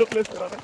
చెప్పలేదు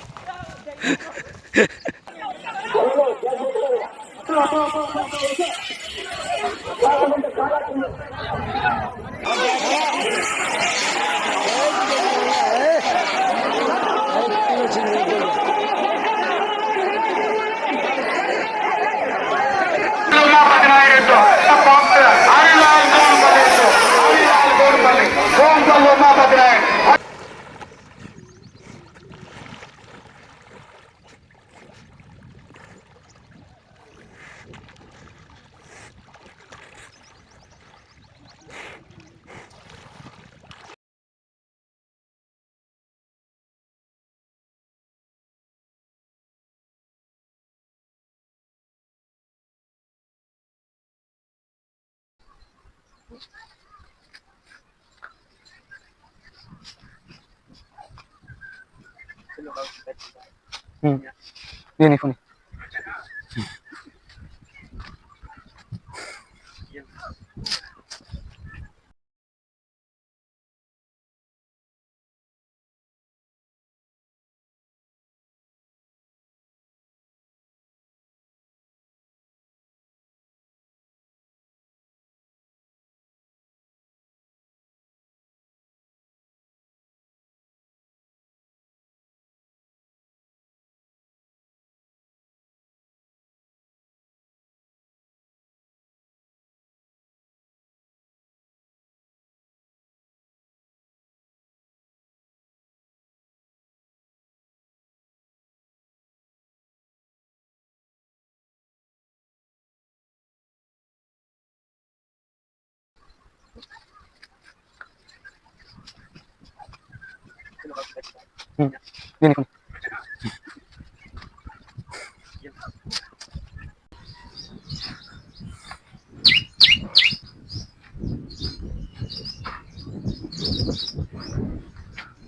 దీని ఫోన్ దీని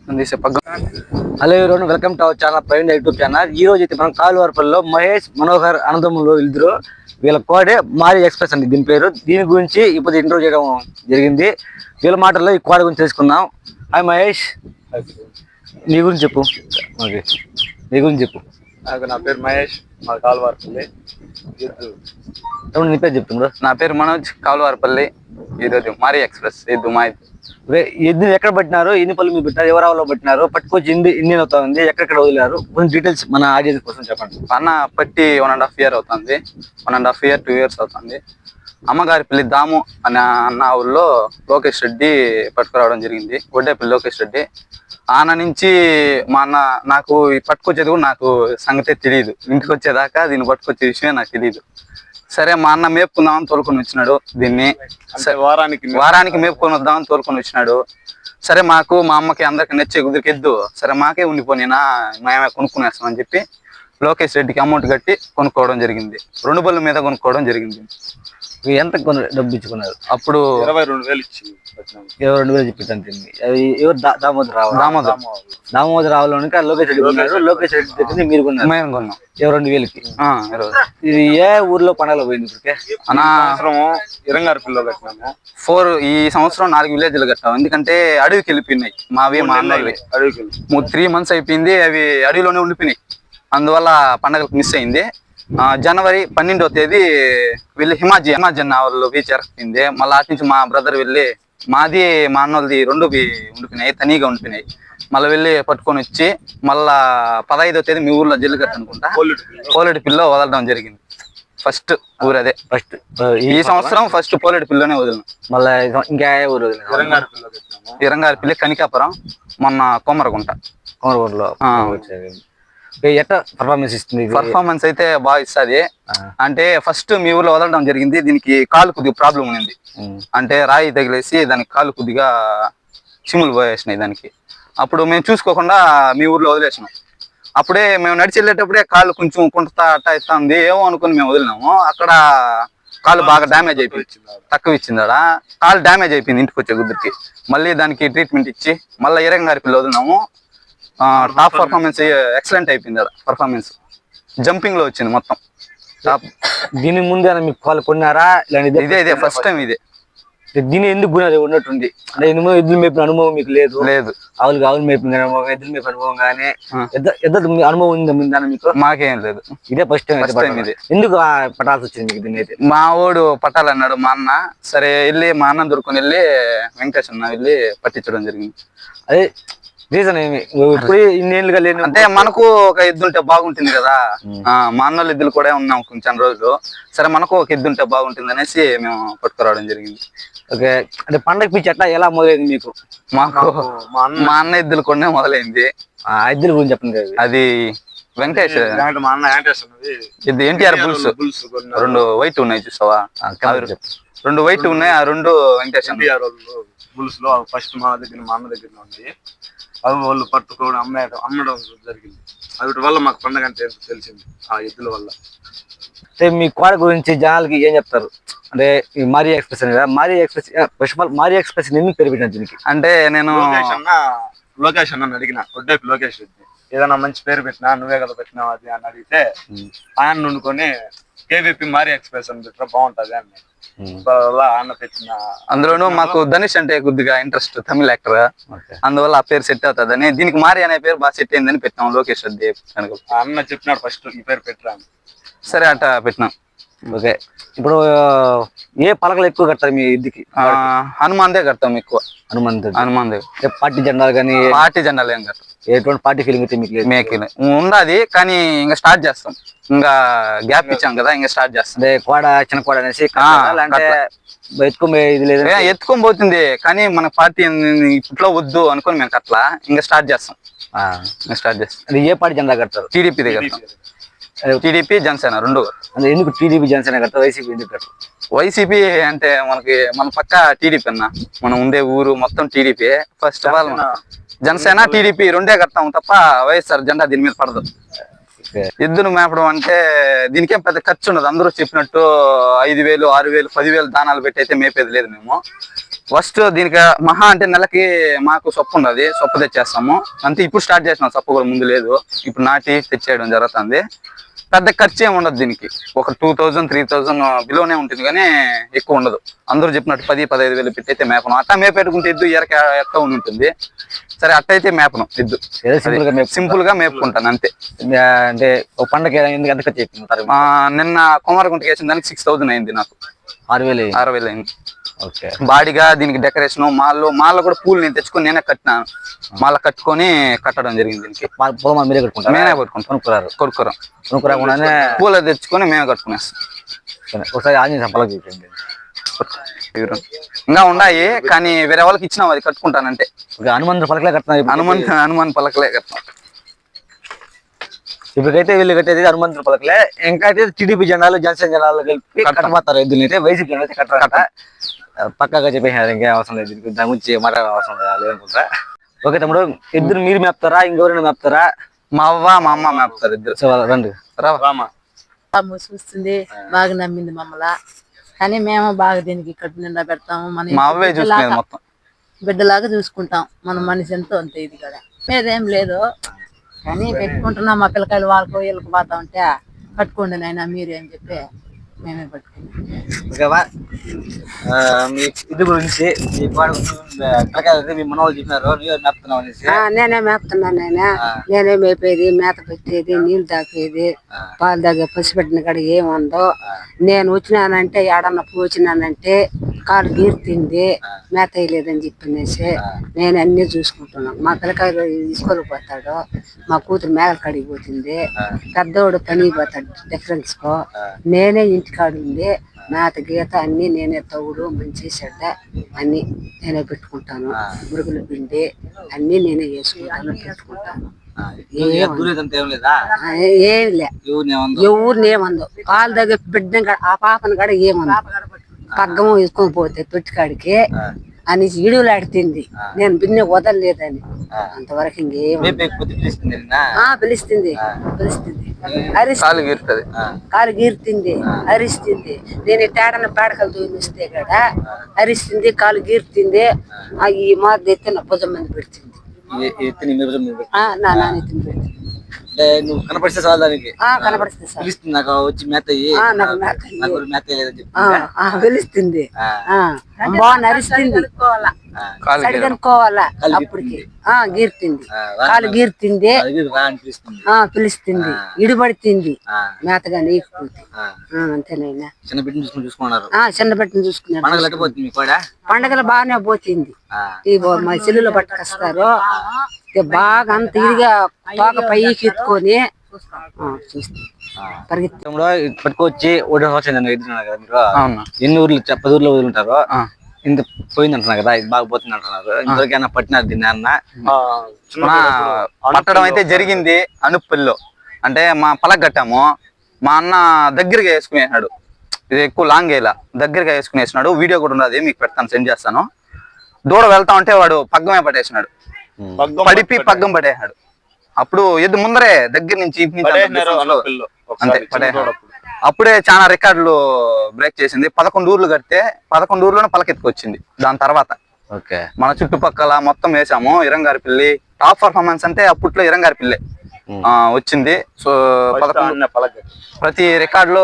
ఫోన్ తీసే పగ్గం hello everyone welcome to our channel Praveen YouTube channel. ఈ రోజు అయితే మనం కాలువార్పల్లో మహేష్ మనోహర్ అనంతములు ఇద్దరు వీళ్ళ కోడే మారి ఎక్స్ప్రెస్ అండి దీని పేరు. దీని గురించి ఇప్పుడు ఇంటర్వ్యూ చేయడం జరిగింది. వీళ్ళ మాటల్లో ఈ కోడ గురించి తెలుసుకుందాం. హాయ్ మహేష్. నీ గురించి చెప్పు. ఓకే. నీ గురించి చెప్పు. నాకు నా పేరు మహేష్ మా కాలువార్పల్లి. తమ్ముడు నీ పేరు చెప్తుండ్రు నా పేరు మనోజ్ కాలువార్పల్లి ఈరోజు మారి ఎక్స్ప్రెస్ ఎద్దు మా ఎద్దు. ఎక్కడ పట్టినారు? ఎన్ని పళ్ళు మీరు పెట్టినారు? ఎవరావలో పట్టినారు? పట్టుకొచ్చి ఎన్ని ఎన్ని అవుతా ఉంది ఎక్కడెక్కడ వదిలారు? కొంచెం డీటెయిల్స్ మన ఆడియన్స్ కోసం చెప్పండి. అన్న పట్టి వన్ అండ్ హాఫ్ ఇయర్ అవుతుంది. One and half year two years అవుతుంది. అమ్మగారి పెళ్ళి దాము అనే అన్న ఊళ్ళో లోకేష్ రెడ్డి పట్టుకురావడం జరిగింది. గొడ్డేపల్లి లోకేష్ రెడ్డి. ఆన నుంచి మా అన్న నాకు ఈ పట్టుకొచ్చేది కూడా నాకు సంగతే తెలియదు ఇంటికి వచ్చేదాకా దీన్ని పట్టుకొచ్చే విషయమే నాకు తెలియదు సరే మా అన్న మేపుకుందామని తోలుకొని వచ్చినాడు దీన్ని. వారానికి వారానికి మేపుకొని వద్దామని తోలుకొని వచ్చినాడు. సరే మాకు మా అమ్మకి అందరికి నచ్చే కుదిరికెద్దు. సరే మాకే ఉండిపోయినా మేమే కొనుక్కునేస్తామని చెప్పి లోకేష్ రెడ్డికి అమౌంట్ కట్టి కొనుక్కోవడం జరిగింది. రెండు బళ్ళ మీద కొనుక్కోవడం జరిగింది. ఎంత కొన డబ్బు ఇచ్చుకున్నారు అప్పుడు ఇరవై రెండు వేలు ఇచ్చి. ఎవరు రెండు వేలు చెప్పి తింది ఎవరు దా- దామోదర్ రావు? దామోదర్. దామోదర్ రావులో లోకేష్ రెడ్డి కొన్నారు లోకేష్ రెడ్డి దగ్గర మీరు కొన్నారు. మేము కొన్నాం. ఎవరు రెండు వేలకి. ఇరవై ఇది ఏ ఊర్లో పండగలో పోయింది ఇప్పటికే? అనా సంవత్సరము ఇరంగారు పిల్లలు కట్టినాము. ఫోర్ ఈ సంవత్సరం నాలుగు విలేజ్లు కట్టాం. ఎందుకంటే అడవికి వెళ్ళిపోయినాయి. మావి మా అన్నవి అడవికి త్రీ మంత్స్ అయిపోయింది అవి అడవిలోనే ఉండిపోయినాయి. అందువల్ల పండగలకు మిస్ అయింది. జనవరి పన్నెండవ తేదీ వెళ్ళి హిమాజీ హిమాజన్ వాళ్ళు బీచ్ ఎరక్కింది మళ్ళీ అటు నుంచి మా బ్రదర్ వెళ్ళి మాది మా అన్నోళ్ళది రెండు బి- ఉండిపోయినాయి తనీగా ఉండిపోయినాయి మళ్ళీ వెళ్ళి పట్టుకొని వచ్చి మళ్ళా పదహైదో తేదీ మీ ఊర్లో జల్లికట్టు అనుకుంటా. పోలేటి పిల్ల వదలడం జరిగింది ఫస్ట్ ఊరు అదే ఫస్ట్ ఈ సంవత్సరం ఫస్ట్ పోలేటి పిల్లనే వదిలిన మళ్ళీ ఇంకా ఊరు? ఇరంగారు పిల్లి కనికాపురం మొన్న. వచ్చేది. ఓకే, ఎట్లా పర్ఫార్మెన్స్ ఇస్తుంది? పర్ఫార్మెన్స్ అయితే బాగా ఇస్తుంది. అంటే ఫస్ట్ మీ ఊర్లో వదలడం జరిగింది. దీనికి కాలు కొద్దిగా ప్రాబ్లం ఉంది. అంటే రాయి తగిలేసి దానికి కాలు కొద్దిగా చిములు పోయేసినాయి దానికి. అప్పుడు మేము చూసుకోకుండా మీ ఊర్లో వదిలేసినాం. అప్పుడే మేము నడిచి వెళ్ళేటప్పుడే కాళ్ళు కొంచెం కుంటుతా అట్టా ఇస్తా ఉంది. ఏమో అనుకుని మేము వదిలినాము. అక్కడ కాలు బాగా డ్యామేజ్ అయిపోయింది తక్కువ ఇచ్చిందాడ కాలు డ్యామేజ్ అయిపోయింది ఇంటికి వచ్చే గుద్దుకి మళ్ళీ దానికి ట్రీట్మెంట్ ఇచ్చి మళ్ళీ ఇరంగారి పిల్ల వదిలినాము. టాప్ పర్ఫార్మెన్స్ ఎక్సలెంట్ అయిపోయింది ఆడ పర్ఫార్మెన్స్ జంపింగ్లో వచ్చింది మొత్తం. టాప్ దీని ముందే మీకు పాలు కొన్నారా? ఇలాంటి ఇదే ఇదే ఫస్ట్ టైం ఇదే. దీని ఎందుకు గుణాలు ఉన్నట్టుంది అంటే ఎన్నో ఎద్దులు మేపిన అనుభవం మీకు లేదు. లేదు. ఆవులు ఆవులు మేపిన అనుభవం ఎద్దులు మేపిన అనుభవం కానీ ఎద్దు అనుభవం ఉంది ఉందా మీకు? మాకేం లేదు. ఇదే ఫస్ట్ టైం First time ఇది. ఎందుకు ఆ పటాల్సి వచ్చింది మీకు దీని అయితే? మా వాడు పట్టాలన్నాడు మా అన్న. సరే వెళ్ళి మా అన్న దొరుకుని వెళ్ళి అన్న వెళ్ళి పట్టించడం జరిగింది. అదే రీజన్ ఏమి? ఇప్పుడు ఇన్నేళ్ళుగా లేని అంటే మనకు ఒక ఎద్దు ఉంటే బాగుంటుంది కదా. మా అన్నోళ్ళ ఎద్దులు కూడా ఉన్నాం కొంచెం రోజులు. సరే మనకు ఒక ఎద్దు ఉంటే బాగుంటుంది అనేసి మేము పట్టుకురావడం జరిగింది. ఓకే. అంటే పండగ పిచ్చి అట్లా ఎలా మొదలైంది మీకు? మాకు మా అన్న ఎద్దులు కొనే మొదలైంది. ఆ ఎద్దుల గురించి చెప్పండి అది వెంకటేష్. వెంకట మా అన్న వెంకటేష్ అన్నది ఇది ఎన్టీఆర్ బుల్స్. రెండు వైట్ ఉన్నాయి చూసావా. రెండు వైట్ ఉన్నాయి ఆ రెండు వెంకటేష్ వాళ్ళు బుల్స్లో ఫస్ట్ మా దగ్గర మా అన్న దగ్గర ఉన్నాయి అవి వాళ్ళు పట్టుకోవడం అమ్మేయడం అమ్మడం జరిగింది. వాటి వల్ల మాకు పండగ అంటే ఏంటో తెలిసింది ఆ ఎద్దుల వల్ల. అంటే మీ కోడ గురించి జనాలకి ఏం చెప్తారు? అంటే ఈ మారీ ఎక్స్ప్రెస్ అని కదా Mari express first all Mari express ఎందుకు పేరు పెట్టిన దీనికి? అంటే నేను లోకేష్ అన్న లోకేష్ అన్న అడిగిన ఒడ్డేపు లోకేష్ రెడ్డి ఏదైనా మంచి పేరు పెట్టినా నువ్వే కదా పెట్టినావు అది అని అడిగితే ఆయన నుండుకొని కేవీపీ మారి ఎక్స్ప్రెస్ అని పెట్టినా బాగుంటది అని వల్ల ఆయన పెట్టిన అందులోనూ మాకు ధనుష్ అంటే కొద్దిగా ఇంట్రెస్ట్ తమిళ యాక్టర్ అందువల్ల ఆ పేరు సెట్ అవుతుందని దీనికి మారి అనే పేరు బాగా సెట్ అయిందని పెట్టాం లోకేష్ రెడ్డి అన్న చెప్పినాడు ఫస్ట్ ఈ పేరు పెట్టరా. సరే అట్ట పెట్టినాం. ఓకే. ఇప్పుడు ఏ పలకలు ఎక్కువ కడతారు మీ ఇద్దికి ఆ, హనుమాన్దే కడతాం ఎక్కువ. హనుమంతు హనుమాన్దే అంటే పార్టీ జెండాలు కానీ పార్టీ జెండాలు ఏం కడతాం ఎటువంటి పార్టీ ఫీలింగ్ అయితే మీకు లేదు. మేకి ఉన్నది కానీ ఇంకా స్టార్ట్ చేస్తాం. ఇంకా గ్యాప్ ఇచ్చాం కదా ఇంకా స్టార్ట్ చేస్తాం. అంటే కోడ చిన్న కోడ అనేసి? అంటే ఎత్తుకునే ఇది లేదు ఎత్తుకొని పోతుంది కానీ మన పార్టీ ఇప్పట్లో వద్దు అనుకొని మేము అట్లా ఇంకా స్టార్ట్ చేస్తాం. స్టార్ట్ చేస్తాం. అది ఏ పార్టీ జెండా కడతారు? టీడీపీ కడతాం. టీడీపీ జనసేన రెండు అంటే ఎందుకు టీడీపీ జనసేన కడతారు? వైసీపీ ఎందుకు కడతారు? వైసీపీ అంటే మనకి మన పక్క టీడీపీ అన్న. మనం ఉండే ఊరు మొత్తం TDP first of all Janasena TDP రెండే కడతాం తప్ప వైఎస్ఆర్ జెండా దీని మీద పడదు. ఎద్దును మేపడం అంటే దీనికేం పెద్ద ఖర్చు ఉండదు. అందరూ చెప్పినట్టు ఐదు వేలు ఆరు వేలు పదివేలు దానాలు పెట్టి అయితే మేపేది లేదు మేము. ఫస్ట్ దీనికి మహా అంటే నెలకి మాకు సొప్పు ఉండదు. సొప్పు తెచ్చేస్తాము. అంతే ఇప్పుడు స్టార్ట్ చేసినాం. సొప్పు కూడా ముందు లేదు. ఇప్పుడు నాటి తెచ్చేయడం జరుగుతుంది. పెద్ద ఖర్చు ఏమి ఉండదు దీనికి. ఒక టూ థౌజండ్ త్రీ థౌజండ్ బిలోనే ఉంటుంది కానీ ఎక్కువ ఉండదు. అందరూ చెప్పినట్టు పది పదహైదు వేలు పెట్టి అయితే మేపను అట్టా మేపెట్టుకుంటే ఎద్దు ఎరక ఎట్ట ఉంటుంది. సరే అట్ట అయితే మేపను. ఎద్దు సింపుల్గా మేపు సింపుల్గా మేపుకుంటాను అంతే. అంటే ఒక పండగ ఎందుకు ఎంత ఖర్చు ఆ, నిన్న కుమారగుంటకి వేసిన దానికి సిక్స్ థౌసండ్ అయింది నాకు. ఆరు వేలు ఆరు వేలు అయింది. ఓకే. బాడీగా దీనికి డెకరేషన్ మాల్లో మాల్లో కూడా పూలు నేను తెచ్చుకొని నేనే కట్టినాను. మాల కట్టుకొని కట్టడం జరిగింది దీనికి. పొలం మీరే కట్టుకుంటారు? నేనే కొట్టుకుంటాను కొనుక్కురారు. కొడుకురం కొనుక్కురాకుండానే పూలు తెచ్చుకొని మేమే కట్టుకునేస్తాం. సరే, ఒకసారి ఆంజనేయ సంపలకు చూపించండి. ఇవ్వరు. ఇంకా ఉన్నాయి కానీ వేరే వాళ్ళకి ఇచ్చినాం అది కట్టుకుంటానంటే. ఒక హనుమంతుడు పలకలే కడుతున్నారు ఇప్పుడు. హనుమాన్ హనుమాన్ పలకలే కట్టాం ఇప్పటికైతే వీళ్ళు కట్టేది హనుమంతుడు పలకలే. ఇంకా అయితే టీడీపీ జెండాలు జనసేన జెండాలు కలిపి కట్టబోతారు ఎద్దులు అయితే. వైసీపీ జెండా అయితే కట్టరు పక్కాగా చెప్పేసారు ఇంకేం అవసరం లేదు. దీనికి దాని గురించి మాట్లాడే అవసరం లేదు లేదనుకుంటా ఓకే తమ్ముడు ఇద్దరు మీరు మేపుతారా? ఇంకెవరైనా మేపుతారా? మా అవ్వ మా అమ్మ మేపుతారు ఇద్దరు. సో రండి. రావా? రామ. అమ్మ చూస్తుంది బాగా నమ్మింది మమ్మల్ని. కానీ మేము బాగా దీనికి కడుపు నిండా పెడతాము. మన బిడ్డలాగా- చూసుకుంటాం. మన మనిషి ఎంతో అంతే ఇది కదా. లేదేం లేదు. కానీ పెట్టుకుంటున్నాం మా పిల్లకాయలు వాళ్ళకు వీళ్ళకి పోతా ఉంటే కట్టుకోండి నాయన మీరు అని చెప్పి మేమే పట్టుకున్నాం. మీ ఇది గురించి మీ పాడు పిల్లకాయలు మీ మనవాళ్ళు చెప్పినారు. నీవు మేపుతున్నావు అనేసి. నేనే మేపుతున్నాను నాయన నేనే మేపేది మేత పెట్టేది నీళ్ళు తాపేది పాలు తాగే పసిపెట్టిన కాడ ఏముందో. నేను వచ్చినానంటే ఏడన్నా వచ్చినానంటే కాలు గీరుతుంది మేత వేయలేదని చెప్పనేసి నేను అన్ని చూసుకుంటున్నాను మా పిల్లకాయలు స్కూల్ పోతాడు. మా కూతురు మేకల కాడికి పోతుంది. పెద్దోడు పనికి పోతాడు డిఫరెన్స్ కో. నేనే ఇంటికాడ మేత గీత అన్ని నేనే తవుడు మంచి చెడ్డ అన్ని నేనే పెట్టుకుంటాను. మురుగుల పిండి అన్ని నేనే వేసుకుంటాను పెట్టుకుంటాను. ఏం లే. ఎవరిని ఏమందో? ఎవరిని ఏమందో. పాలు దగ్గర బిడ్డ ఆ పాపను కాడ ఏమందో? పగ్గము వేసుకొని పోతే తొట్టికాడికి అని ఇడుగులు ఆడుతుంది నేను బిన్నె వదలలేదని. అంతవరకు ఇంకేం పిలుస్తుంది. పిలుస్తుంది. అరిస్తుంది కాలు గీరుతుంది. అరిస్తుంది. నేను తేడన పేడకలు దూనిస్తే కదా అరిస్తుంది కాలు గీరుతుంది. ఆ. ఈ మాది ఎత్తే నా భుజం మీద పెడుతుంది. నా నాన్న ఎత్తుని పెడుతుంది. అంటే నువ్వు కనపడిస్తే చాలు దానికి. ఆ కనపడుతుంది సార్ పిలుస్తుంది నాకు వచ్చి మేత నాకు మేత లేదని చెప్పి బాగా నరిస్తుంది. కాలు కనుక్కోవాలా? అప్పటికి. గీరుతుంది. కాలు గీరుతుంది. పిలుస్తుంది. ఆ పిలుస్తుంది. ఇడిపడుతుంది. ఆ, మేతగా. ఆ, అంతేనైనా. చిన్న బిడ్డను చూసుకుని చూసుకున్నారు. ఆ చిన్న బట్టను చూసుకున్నాడు పండగలు బాగానే పోతుంది. ఆ, ఈ బో- మా చెల్లులో పట్టుకొస్తారు. బాగా అంత ఇదిగా తోక పైకి ఎత్తుకొని చూస్తాం. ఇది పట్టుకొచ్చి ఒకటి సంవత్సరం నేను ఎదురున్నారు కదా మీరు? అవునా. ఎన్ని ఊర్లు పది ఊర్లో వదులుంటారు. ఇంత పోయింది అంటున్నారు కదా ఇది బాగా పోతుంది అంటున్నారు ఇంతవరకైనా పట్టినారు దీన్ని అన్న? పట్టడం అయితే జరిగింది అనుప్పల్లో అంటే మా పలక కట్టాము. మా అన్న దగ్గరగా వేసుకునేసాడు ఇది ఎక్కువ లాంగ్ వేయాల. దగ్గరగా వేసుకునేసినాడు. వీడియో కూడా ఉన్నది మీకు పెడతాను సెండ్ చేస్తాను. దూడ వెళ్తా ఉంటే వాడు పగ్గమే పట్టేసినాడు. పడిపి పగ్గం పడేసాడు అప్పుడు ఎద్దు ముందరే దగ్గర నుంచి అంత లో పడేసాడు దూడప్పుడు. అప్పుడే చాలా రికార్డులు బ్రేక్ చేసింది. పదకొండు ఊర్లు కడితే పదకొండు ఊర్లోనే పలకెత్తుకొచ్చింది దాని తర్వాత. ఓకే. మన చుట్టుపక్కల మొత్తం వేసాము. ఇరంగారి పిల్లి టాప్ పర్ఫార్మెన్స్ అంటే అప్పట్లో ఇరంగారి పిల్లే ఆ, వచ్చింది. సో పదకొండు ప్రతి రికార్డులో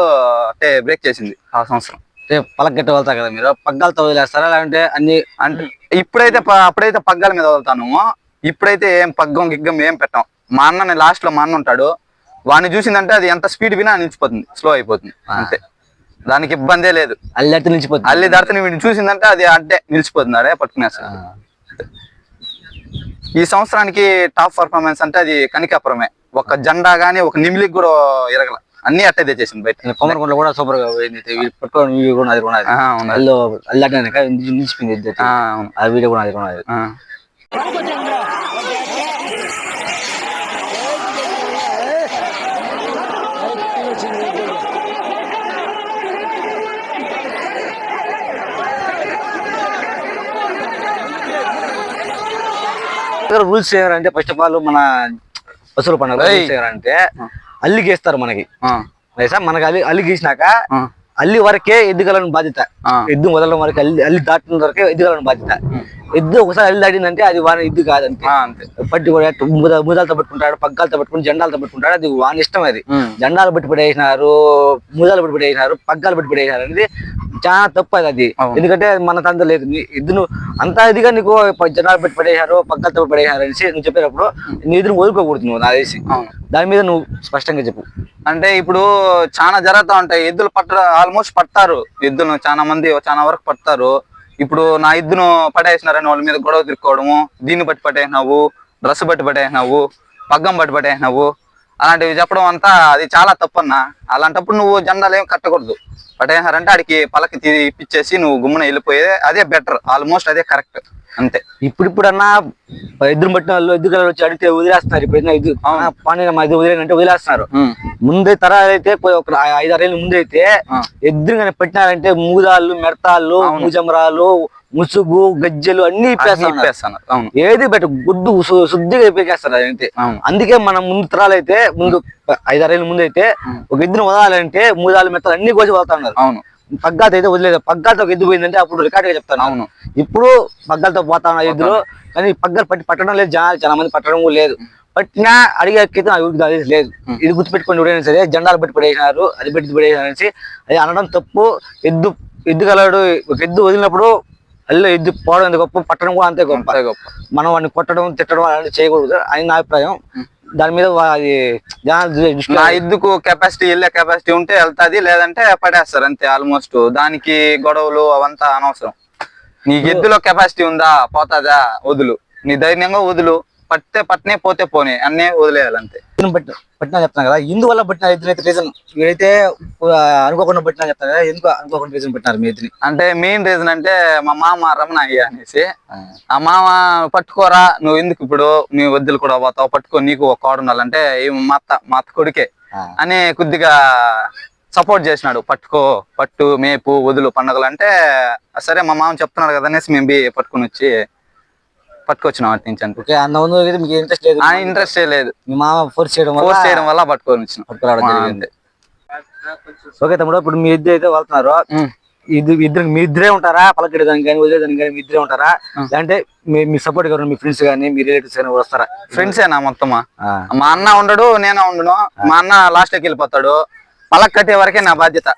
అంటే బ్రేక్ చేసింది ఆ సంవత్సరం. అంటే పలక గట్టి వెళ్తారు కదా మీరు? పగ్గాలతో వదిలేస్తారా? లేదంటే అన్ని అంటే ఇప్పుడైతే అప్పుడైతే పగ్గాల మీద వదులుతాను. ఇప్పుడైతే ఏం పగ్గం గిగ్గం ఏం పెట్టాం. మా అన్న లాస్ట్లో మా అన్న ఉంటాడు. వాడిని చూసిందంటే అది ఎంత స్పీడ్ వినా నిలిచిపోతుంది స్లో అయిపోతుంది అంతే. దానికి ఇబ్బందే లేదు. అల్లెట్టి నిలిచిపోతుంది. అల్లి దడతని వీడిని చూసిందంటే అది అంటే నిలిచిపోతుంది అడే పట్టుకునేస్తాడు ఈ సంవత్సరానికి టాప్ పర్ఫార్మెన్స్ అంటే అది కనికాపురమే. ఒక జెండా గానీ ఒక నిమిలికి కూడా ఎరగల. అన్ని అట్టే తెచ్చేసింది బయట. కొమ్మరకుంటలో కూడా సూపర్గా పోయింది. పట్టుకోవడం ఇవి కూడా అది కూడా. అల్లు నిలిచిపోయింది. ఆ, వీడియో కూడా అది కూడా అది. రూల్స్ చేయాలంటే ఫస్ట్ ఆఫ్ ఆల్ మన పశువుల పండుగ. రూల్స్ చేయాలంటే అల్లి గీస్తారు మనకి. మనకి అల్లి అల్లి అల్లి వరకే ఎద్దుగలను బాధ్యత. ఎద్దు వదలడం వరకు అల్లి అల్లి దాటిన వరకే ఎద్దుగలను బాధ్యత. ఎద్దు ఒకసారి అల్లి దాటిందంటే అది వాని ఎద్దు కాదంతే. అంతే. పట్టి కూడా ముద ముదాలతో పట్టుకుంటాడు పగ్గాలతో పట్టుకుని జెండాలతో పట్టుకుంటాడు అది వాని ఇష్టం అది. జెండాలు పెట్టి పడేసినారు ముదాలు పెట్టి పడేసినారు పగ్గాలు పెట్టి పడేసినారు అనేది చాలా తప్పు అది అది. ఎందుకంటే మన తంత లేదు. ఎద్దును అంత ఇదిగా నీకు జెండాలు పెట్టి పడేసారు పగ్గాలతో పెట్టి పడేసారు అనేసి నువ్వు చెప్పేటప్పుడు నీ ఎదురు వదులుకోకూడదు నువ్వు నా తెలిసి అవును. దాని మీద నువ్వు స్పష్టంగా చెప్పు. అంటే ఇప్పుడు చాలా జరుగుతా ఉంటాయి. ఎద్దులు పట్టడం ఆల్మోస్ట్ పడతారు. ఎద్దును చాలా మంది చాలా వరకు పడతారు. ఇప్పుడు నా ఎద్దును పడేసినారని వాళ్ళ మీద గొడవ తిరుక్కోవడము దీన్ని బట్టి పట్టేసినావు డ్రెస్ బట్టి పట్టేసినావు పగ్గం బట్టి పట్టేసినావు అలాంటివి చెప్పడం అంతా అది చాలా తప్పన్న. అలాంటప్పుడు నువ్వు జెండాలు ఏం కట్టకూడదు. పట్టేసినారంటే ఆడికి పలకి ఇప్పించేసి నువ్వు గుమ్మన వెళ్ళిపోయే అదే బెటర్. ఆల్మోస్ట్ అదే కరెక్ట్. అంతే. ఇప్పుడిప్పుడన్నా ఎదురు పట్టిన వాళ్ళు ఎద్దు కలర్ వచ్చి అడిగితే వదిలేస్తున్నారు ఇప్పుడు పానీ మా ఇది వదిలేనంటే వదిలేస్తున్నారు. ముందే తరాలు అయితే ఒక ఐదారేళ్ళ ముందు అయితే ఆ. ఎద్దురు కానీ పెట్టినారంటే మూదాళ్ళు మెడతాళ్ళు మూజమరాలు ముసుగు గజ్జెలు అన్ని అన్నీ. ఇప్పేస్తాను అవును. ఏది బెట గుడ్డు శుద్ధిగా ఇప్పేస్తారు అవును. అందుకే మన ముందు తరాలు అయితే ముందు ఐదారేళ్ళ ముందు అయితే ఒక ఎద్దును వదలాలంటే మూదాలు మెత్తలు అన్ని కోసి వదులుతా ఉన్నారు. అవును. పగ్గాతో అయితే వదిలేదు. పగ్గాతో ఎద్దు పోయిందంటే అప్పుడు రికార్డ్గా చెప్తాను. అవును. ఇప్పుడు పగ్గాలతో పోతా ఉన్నారు ఎద్దులు కానీ పగ్గాలు పట్టి పట్టడం లేదు. జనాలు చాలా మంది పట్టడం కూడా లేదు. పట్టినా అడిగే ఊరికి తెలియదు లేదు. ఇది గుర్తుపెట్టుకొని ఎవరైనా సరే జెండాలు పెట్టి పడేసినారు అది పెట్టి పడేసినారు అనేసి అది అనడం తప్పు. ఎద్దు ఎద్దు కలడు ఒక ఎద్దు వదిలినప్పుడు అల్లు ఎద్దు పోవడం గొప్ప పట్టడం కూడా అంతే గొప్ప. అంతే గొప్ప. మనం వాడిని కొట్టడం తిట్టడం అలాంటివి చేయకూడదు అని నా అభిప్రాయం. దాని మీద అది నా ఎద్దుకు కెపాసిటీ వెళ్ళే కెపాసిటీ ఉంటే వెళ్తాది లేదంటే పడేస్తారు అంతే ఆల్మోస్ట్ దానికి గొడవలు అవంతా అనవసరం. నీ ఎద్దులో కెపాసిటీ ఉందా? పోతాదా? వదులు. నీ ధైర్యంగా వదులు. పట్టే పట్టనే పోతే పోనీ. అన్నే వదిలేయాలి అంతే. పట్టిన పట్టినా చెప్తాను కదా. ఇందువల్ల పట్టిన అయితే రీజన్ వీడైతే ఆ, అనుకోకుండా పట్టినా చెప్తాను కదా. ఎందుకు అనుకోకుండా రీజన్ పెట్టినారు మీ ఎద్దుని అంటే మెయిన్ రీజన్ అంటే మా మామ రమణ అయ్య అనేసి ఆ. మామ పట్టుకోరా నువ్వు ఎందుకు ఇప్పుడు నీ వద్దులు కూడా పోతావు పట్టుకో నీకు ఒక కోడ ఉండాలంటే మా అత్త మా అత్త కొడుకే. అని కొద్దిగా సపోర్ట్ చేసినాడు. పట్టుకో పట్టు మేపు వదులు పండుగలు అంటే సరే మా మామ చెప్తున్నాడు కదా అనేసి మేము బి పట్టుకుని వచ్చి పట్టుకొచ్చినాం అటు నుంచి అంటే ఓకే ముందు అయితే మీకు ఇంట్రెస్ట్ లేదు. ఆ ఇంట్రెస్ట్ లేదు. మీ మామ ఫోర్స్ చేయడం వల్ల ఫోర్స్ చేయడం వల్ల పట్టుకొని వచ్చినాం. పట్టుకురావడం జరిగింది. ఓకే తమ్ముడు ఇప్పుడు మీ ఎద్దు అయితే వెళ్తున్నారు. ఇది ఇద్దరు మీ ఇద్దరే ఉంటారా? పలకడేదానికి కానీ వదిలేదానికి కానీ మీ ఇద్దరే ఉంటారా? లేదంటే మీ మీ సపోర్ట్ ఎవరు మీ ఫ్రెండ్స్ కానీ మీ రిలేటివ్స్ కానీ వస్తారా? ఫ్రెండ్సేనా మొత్తమా? మా అన్న ఉండడు నేను ఉండను. మా అన్న లాస్ట్లోకి వెళ్ళిపోతాడు. పలక్ కట్టే వరకే నా బాధ్యత.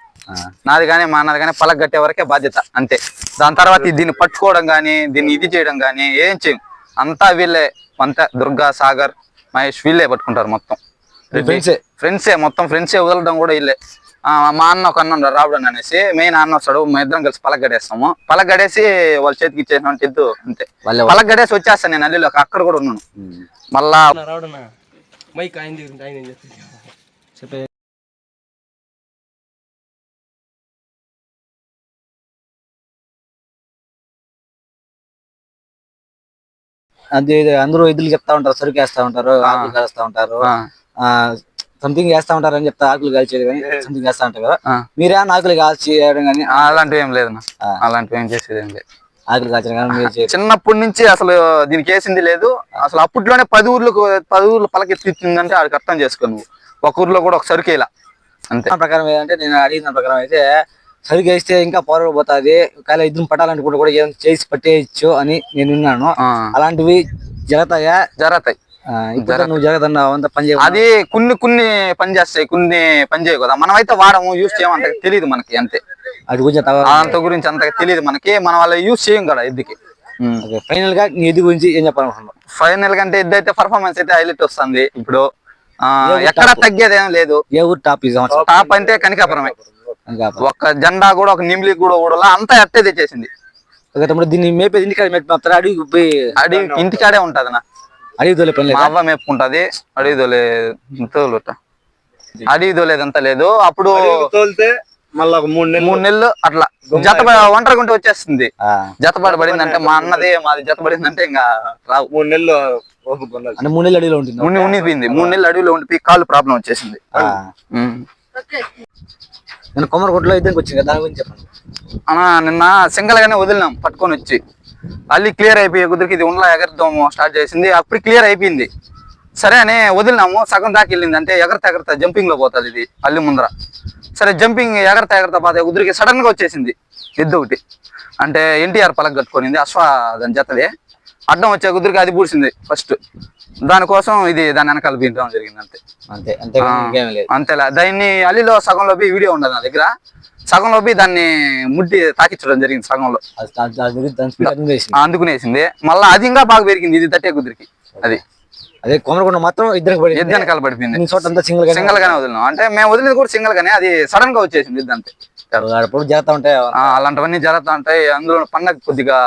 నాది కానీ మా అన్నది కానీ పలక్ కట్టే వరకే బాధ్యత అంతే. దాని తర్వాత దీన్ని పట్టుకోవడం కానీ దీన్ని ఇది చేయడం కానీ ఏం చేయం అంతా వీళ్ళే అంతా దుర్గా సాగర్ మహేష్ వీళ్ళే పట్టుకుంటారు మొత్తం. ఫ్రెండ్సే? ఫ్రెండ్సే మొత్తం ఫ్రెండ్సే వదలడం కూడా వీళ్ళే. ఆ, మా అన్న ఒక అన్న రావడం అనేసి మెయిన్ అన్న వస్తాడు మా ఇద్దరం కలిసి పలక్ గడేస్తాము పలక్ గడేసి వాళ్ళ చేతికి ఇచ్చేసిన ఎద్దు అంతే. వాళ్ళే పలక్ గడేసి వచ్చేస్తాను నేను అల్లిలో అక్కడ కూడా ఉన్నాను. మళ్ళా అదే అందరూ ఎద్దులు చెప్తా ఉంటారు సరుకు వేస్తా ఉంటారు ఆకులు కాస్తా ఉంటారు. ఆ, సంథింగ్ చేస్తా ఉంటారు అని చెప్తా ఆకులు కాల్చేది కానీ సంథింగ్ చేస్తా ఉంటారు కదా. మీరే ఆకులు కాల్చి చేయడం కానీ అలాంటివి ఏం లేదు. అలాంటివి ఏం చేసేది ఏం లేదు. ఆకులు కాల్చడం కానీ మీరు చిన్నప్పటి నుంచి అసలు దీనికి వేసింది లేదు. అసలు అప్పట్లోనే పది ఊర్లకు పది ఊర్లు పలకెత్తిందంటే ఆడికి అర్థం చేసుకో నువ్వు. ఒక ఊర్లో కూడా ఒక సరుకేలా అంతే. ప్రకారం ఏంటంటే నేను అడిగిన ప్రకారం అయితే సరిగ్గా వేస్తే ఇంకా పవర్ పోతుంది. ఒకవేళ ఇద్దరు పట్టాలనుకుంటే కూడా ఏదైనా చేసి పట్టేయచ్చు అని నేను విన్నాను. అలాంటివి జరుగుతాయా? జరుగుతాయి. నువ్వు జరగదన్నావు అంత పని చేయ అది కొన్ని కొన్ని పని చేస్తాయి కొన్ని పని చేయవు కదా. మనం అయితే వాడము యూస్ చేయము అంత తెలియదు మనకి అంతే. అది గురించి అంత గురించి అంత తెలియదు మనకి. మనం వాళ్ళ యూస్ చేయం కదా ఎద్దుకి. ఫైనల్గా నీ ఇది గురించి ఏం చెప్పాలనుకుంటున్నావు? ఫైనల్ కంటే ఎద్దు అయితే పర్ఫార్మెన్స్ అయితే హైలైట్ వస్తుంది. ఇప్పుడు ఎక్కడ? తగ్గేది ఏం లేదు. ఏ ఊరు టాప్ టాప్ అంటే కనికాపురమే. ఒక్క జెండా కూడా ఒక నిమిలి కూడా కూడా అంతా అట్టే తెచ్చేసింది. ఒక తమ్ముడు దీన్ని మేపేది ఇంటికాడ మేపుతారా అడిగి పోయి అడవి ఇంటికాడే ఉంటది నా అడిగి తోలే పని మా లేదా అవ్వ మేపుకుంటది అడవి దోలే తోలుట అడవి దోలేదంతా లేదు. అప్పుడు తోలితే మళ్ళీ ఒక మూడు నెలలు మూడు నెలలు అట్లా. జత ఒంటరి గుంటే వచ్చేస్తుంది. ఆ, జతపడి పడిందంటే మా అన్నది మాది జత పడిందంటే ఇంకా రావు. మూడు నెలలు అంటే మూడు నెలలు అడిగిలో ఉంటుంది ఉన్ని ఉండిపోయింది. మూడు నెలలు అడవిలో ఉండిపోయి కాలు ప్రాబ్లం వచ్చేసింది. నేను కొమ్మరకోటలో ఇద్దరికి వచ్చింది కదా దాని గురించి చెప్పండి. అన్నా నిన్న సింగల్ గానే వదిలినాం పట్టుకొని వచ్చి. అల్లి క్లియర్ అయిపోయి కుదిరికి ఇది ఉండలా ఎగరదాము స్టార్ట్ చేసింది అప్పుడు క్లియర్ అయిపోయింది. సరే అని వదిలినాము సగం దాకా వెళ్ళింది అంటే ఎగరత ఎగరత జంపింగ్లో పోతుంది ఇది అల్లి ముందర. సరే జంపింగ్ ఎగరత ఎగరత పోతే కుదిరికి సడన్గా వచ్చేసింది ఎద్దు ఒకటి. అంటే ఎన్టీఆర్ పలక కట్టుకునింది అశ్వ దాని జతదే అడ్డం వచ్చే కుదిరికి అది పూడ్చింది ఫస్ట్ దానికోసం ఇది దాని వెనకాల బీంచడం జరిగింది అంతే. అంతేలా. దాన్ని అల్లిలో సగంలో పోయి వీడియో ఉండదు నా దగ్గర. సగంలో పోయి దాన్ని ముట్టి తాకించడం జరిగింది సగంలో. అందుకునేసింది మళ్ళీ అది ఇంకా బాగా పెరిగింది ఇది తట్టే కుదిరికి. అది. అదే కొమ్మరకొండ మాత్రం ఇద్దరికి పడి ఎద్దు వెనకాల పడిపోయింది. సింగిల్ గానే వదిలినాం? అంటే మేము వదిలింది కూడా సింగల్ గానే అది సడన్గా వచ్చేసింది ఇది అంతే అప్పుడు జరుగుతా ఉంటాయి? అలాంటివన్నీ జరుగుతూ ఉంటాయి. అందులో పండగ కొద్దిగా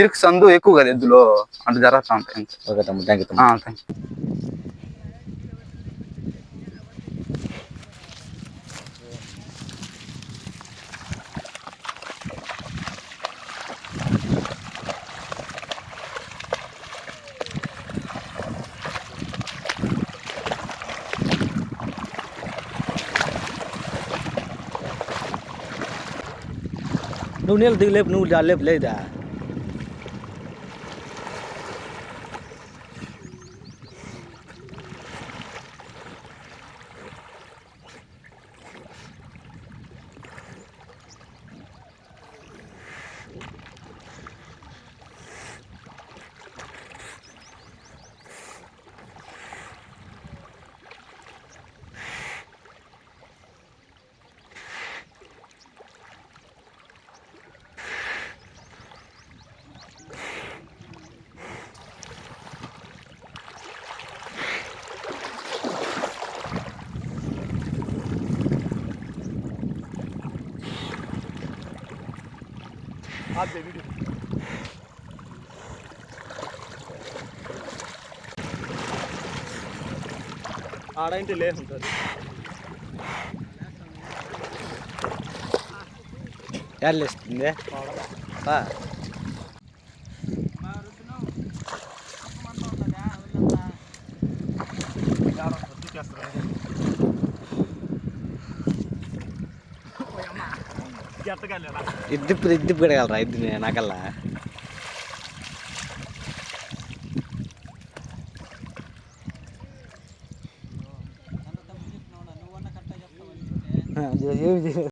ఇరుకు సందు ఎక్కువ కదా ఎద్దులో అంటే జరుగుతూ ఉంటాయి. ఓకే తమ్ముడు. థ్యాంక్ యూ ఆ, thank you. నువ్వు నీళ్ళు దిగు లేపు నువ్వు లేపు లేదా ఆడంటే లేకుంటుంది ఏర్లేస్తుంది బా ఇద్దిప్పు ఇద్దిప్పు కడగలరా ఇద్ది నాకల్లా ఏమి